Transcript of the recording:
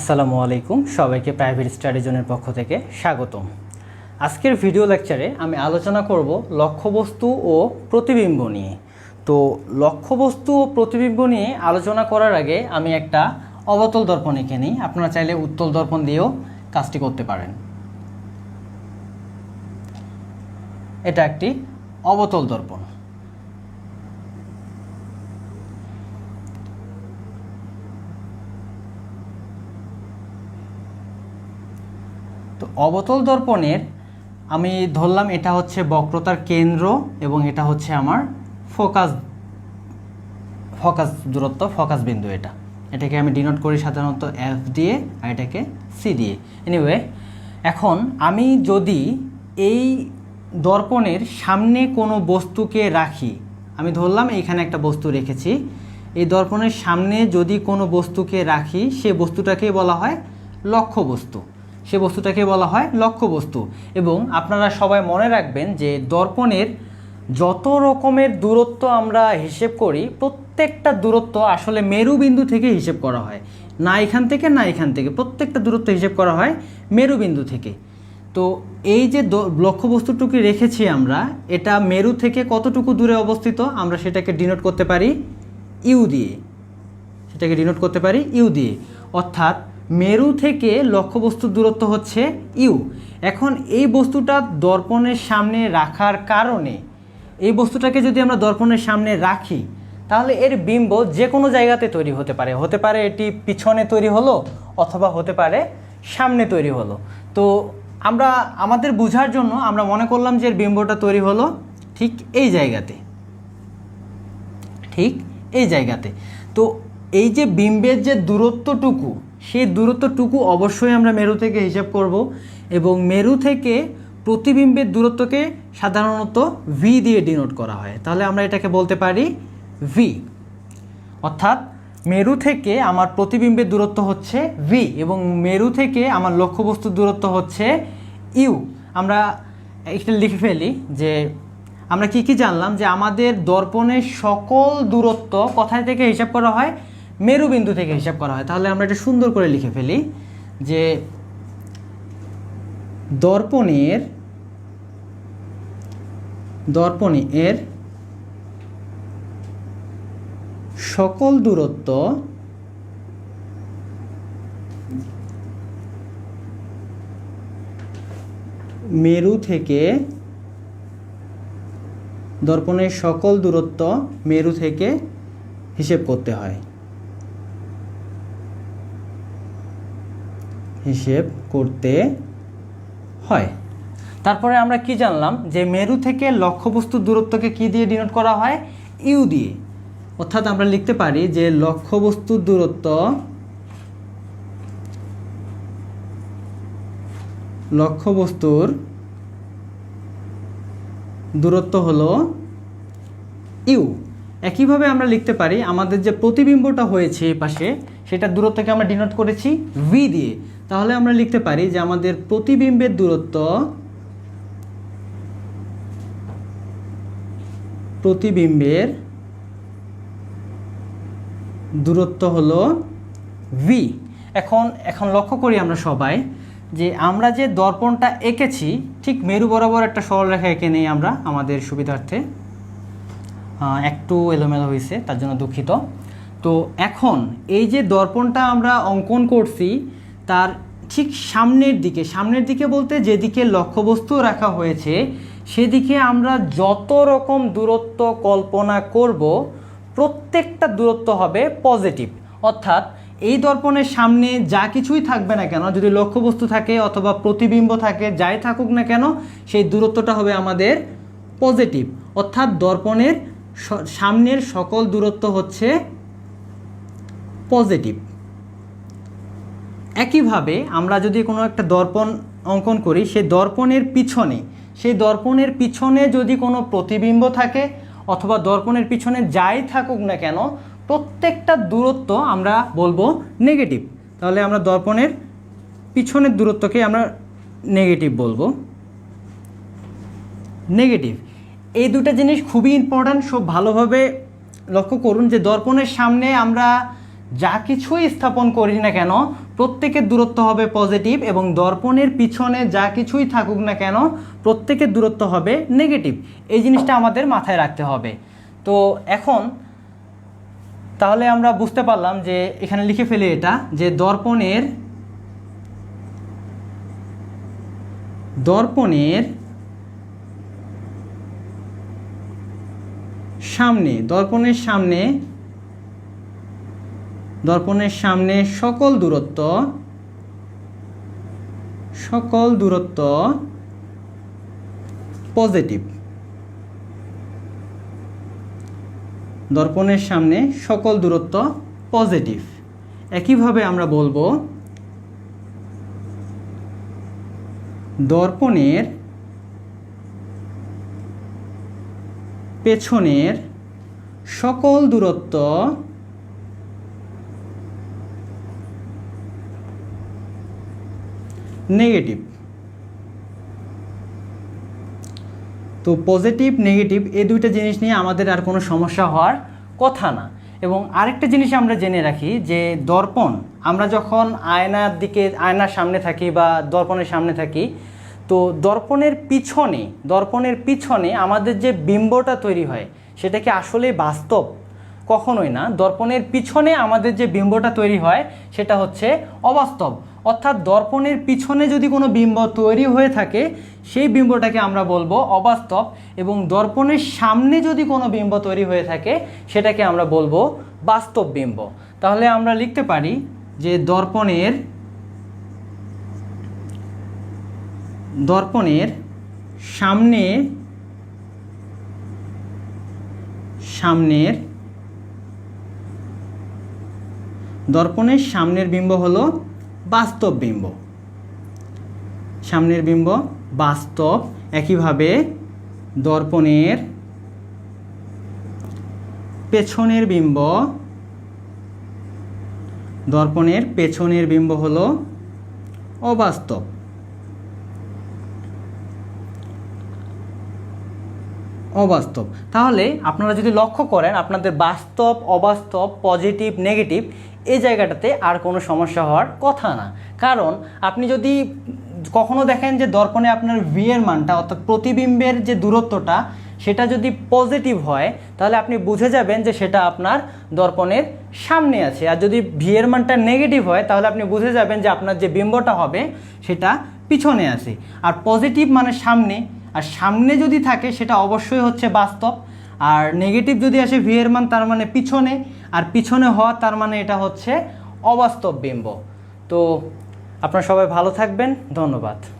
আসসালামু আলাইকুম। সবাইকে প্রাইভেট স্টাডি জোনের পক্ষ থেকে স্বাগতম। আজকের ভিডিও লেকচারে আমি আলোচনা করব লক্ষ্যবস্তু ও প্রতিবিম্ব নিয়ে। তো লক্ষ্যবস্তু ও প্রতিবিম্ব নিয়ে আলোচনা করার আগে আমি একটা অবতল দর্পণ এঁকে নিই। আপনারা চাইলে উত্তল দর্পণ দিয়েও কাজটি করতে পারেন। এটা একটি অবতল দর্পণ তো অবতল দর্পণের আমি ধরলাম এটা হচ্ছে বক্রতার কেন্দ্র এবং এটা হচ্ছে আমার ফোকাস ফোকাস দূরত্ব, ফোকাস বিন্দু এটা। এটাকে আমি ডিনোট করি সাধারণত এফ দিয়ে আর এটাকে সি দিয়ে। এনিওয়ে এখন আমি যদি এই দর্পণের সামনে কোনো বস্তুকে রাখি, আমি ধরলাম এইখানে একটা বস্তু রেখেছি, এই দর্পণের সামনে যদি কোনো বস্তুকে রাখি, সে বস্তুটাকে বলা হয় লক্ষ্যবস্তু। সে বস্তুটাকে বলা হয় লক্ষ্যবস্তু এবং আপনারা সবাই মনে রাখবেন যে দর্পণের যত রকমের দূরত্ব আমরা হিসেব করি, প্রত্যেকটা দূরত্ব আসলে মেরুবিন্দু থেকে হিসেব করা হয়। না এখান থেকে, না এখান থেকে। প্রত্যেকটা দূরত্ব হিসেব করা হয় মেরুবিন্দু থেকে। তো এই যে লক্ষ্যবস্তুটুকু রেখেছি আমরা, এটা মেরু থেকে কতটুকু দূরে অবস্থিত, আমরা সেটাকে ডিনোট করতে পারি ইউ দিয়ে। সেটাকে ডিনোট করতে পারি ইউ দিয়ে। অর্থাৎ মেরু থেকে লক্ষ্যবস্তুর দূরত্ব হচ্ছে ইউ। এখন এই বস্তুটা দর্পণের সামনে রাখার কারণে, এই বস্তুটাকে যদি আমরা দর্পণের সামনে রাখি, তাহলে এর বিম্ব যে কোনো জায়গাতে তৈরি হতে পারে। হতে পারে এটি পিছনে তৈরি হলো অথবা হতে পারে সামনে তৈরি হলো। তো আমরা, আমাদের বোঝার জন্য আমরা মনে করলাম যে এর বিম্বটা তৈরি হলো ঠিক এই জায়গাতে। ঠিক এই জায়গাতে। তো এই যে বিম্বের যে দূরত্বটুকু সেই দূরত্বটুকু অবশ্যই আমরা মেরু থেকে হিসাব করব এবং মেরু থেকে প্রতিবিম্বের দূরত্বকে সাধারণত ভি দিয়ে ডিনোট করা হয়। তাহলে আমরা এটাকে বলতে পারি ভি অর্থাৎ মেরু থেকে আমার প্রতিবিম্বের দূরত্ব হচ্ছে ভি এবং মেরু থেকে আমার লক্ষ্যবস্তুর দূরত্ব হচ্ছে ইউ আমরা এটা লিখে ফেলি যে আমরা কি কি জানলাম যে আমাদের দর্পণের সকল দূরত্ব কোথায় থেকে হিসাব করা হয়? মেরুবিন্দু থেকে হিসাব করা হয়। তাহলে আমরা এটা সুন্দর করে লিখে ফেলি যে দর্পণের দর্পণের সকল দূরত্ব মেরু থেকে দর্পণের সকল দূরত্ব মেরু থেকে হিসেব করতে হয়। হিসেব করতে হয়। তারপরে আমরা কি জানলাম যে মেরু থেকে লক্ষ্যবস্তুর দূরত্বকে কি দিয়ে ডিনোট করা হয়? ইউ দিয়ে। অর্থাৎ আমরা লিখতে পারি যে লক্ষ্যবস্তুর দূরত্ব লক্ষ্যবস্তুর দূরত্ব হলো ইউ। একইভাবে আমরা লিখতে পারি আমাদের যে প্রতিবিম্বটা হয়েছে পাশে সেটা দূরত্বকে আমরা ডিনোট করেছি? ভি দিয়ে। তাহলে আমরা লিখতে পারি যে আমাদের প্রতিবিম্বের দূরত্ব প্রতিবিম্বের দূরত্ব হলো ভি এখন এখন লক্ষ্য করি আমরা সবাই যে আমরা যে দর্পণটা এঁকেছি, ঠিক মেরু বরাবর একটা সরলরেখা এঁকে নেই আমরা আমাদের সুবিধার্থে। একটু এলোমেলো হয়েছে, তার জন্য দুঃখিত। তো এখন এই যে দর্পণটা আমরা অঙ্কন করছি, তার ঠিক সামনের দিকে সামনের দিকে বলতে যেদিকে লক্ষ্যবস্তু রাখা হয়েছে, সেদিকে আমরা যত রকম দূরত্ব কল্পনা করব, প্রত্যেকটা দূরত্ব হবে পজিটিভ। অর্থাৎ এই দর্পণের সামনে যা কিছুই থাকবে না কেন, যদি লক্ষ্যবস্তু থাকে অথবা প্রতিবিম্ব থাকে, যাই থাকুক না কেন, সেই দূরত্বটা হবে আমাদের পজিটিভ। অর্থাৎ দর্পণের সামনের সকল দূরত্ব হচ্ছে পজিটিভ একইভাবে আমরা যদি কোনো একটা দর্পণ অঙ্কন করি সেই দর্পণের পিছনে, সেই দর্পণের পিছনে যদি কোনো প্রতিবিম্ব থাকে অথবা দর্পণের পিছনে যাই থাকুক না কেন, প্রত্যেকটা দূরত্ব আমরা বলব নেগেটিভ তাহলে আমরা দর্পণের পিছনের দূরত্বকে আমরা নেগেটিভ বলব। নেগেটিভ এই দুটো জিনিস খুবই ইম্পর্ট্যান্ট সব ভালোভাবে লক্ষ্য করুন যে দর্পণের সামনে আমরা যা কিছুই স্থাপন করি না কেন, প্রত্যেকের দূরত্ব হবে পজিটিভ এবং দর্পণের পিছনে যা কিছুই থাকুক না কেন, প্রত্যেকের দূরত্ব হবে নেগেটিভ এই জিনিসটা আমাদের মাথায় রাখতে হবে। তো এখন, তাহলে আমরা বুঝতে পারলাম যে এখানে লিখে ফেলি এটা, যে দর্পণের দর্পণের সামনে দর্পণের সামনে দর্পণের সামনে সকল দূরত্ব সকল দূরত্ব পজিটিভ দর্পণের সামনে সকল দূরত্ব পজিটিভ একইভাবে আমরা বলব, দর্পণের পেছনের সকল দূরত্ব নেগেটিভ। তো পজিটিভ, নেগেটিভ, এই দুইটা জিনিস নিয়ে আমাদের আর কোনো সমস্যা হওয়ার কথা না। এবং আরেকটা জিনিস আমরা জেনে রাখি যে দর্পণ, আমরা যখন আয়নার দিকে, আয়নার সামনে থাকি বা দর্পণের সামনে থাকি, তো দর্পণের পিছনে দর্পণের পিছনে আমাদের যে বিম্বটা তৈরি হয়, সেটা কি আসলেই বাস্তব? কখনোই না। দর্পণের পিছনে আমাদের যে বিম্বটা তৈরি হয়, সেটা হচ্ছে অবাস্তব। অর্থাৎ দর্পণের পিছনে যদি কোনো বিম্ব তৈরি হয়ে থাকে, সেই বিম্বটাকে আমরা বলব অবাস্তব এবং দর্পণের সামনে যদি কোনো বিম্ব তৈরি হয়ে থাকে, সেটাকে আমরা বলব বাস্তব বিম্ব। তাহলে আমরা লিখতে পারি যে দর্পণের দর্পণের সামনে, সামনের, দর্পণের সামনের বিম্ব হলো বাস্তব বিম্ব। সামনের বিম্ব বাস্তব একইভাবে দর্পণের পেছনের বিম্ব দর্পণের পেছনের বিম্ব হলো অবাস্তব। অবাস্তব। তাহলে আপনারা যদি লক্ষ্য করেন, আপনাদের বাস্তব, অবাস্তব, পজিটিভ, নেগেটিভ, এই জায়গাটাতে আর কোনো সমস্যা হওয়ার কথা না। কারণ আপনি যদি কখনো দেখেন যে দর্পণে আপনার ভিয়ের মানটা, অর্থাৎ প্রতিবিম্বের যে দূরত্বটা, সেটা যদি পজিটিভ হয়, তাহলে আপনি বুঝে যাবেন যে সেটা আপনার দর্পণের সামনে আছে। আর যদি ভিয়ের মানটা নেগেটিভ হয়, তাহলে আপনি বুঝে যাবেন যে আপনার যে বিম্বটা হবে, সেটা পিছনে আছে। আর পজিটিভ মানে সামনে। আর সামনে যদি থাকে, সেটা অবশ্যই হচ্ছে বাস্তব। আর নেগেটিভ যদি আসে ভি এর মান, তার মানে পিছনে। আর পিছনে হওয়া, তার মানে এটা হচ্ছে অবাস্তব বিম্ব। তো আপনারা সবাই ভালো থাকবেন। ধন্যবাদ।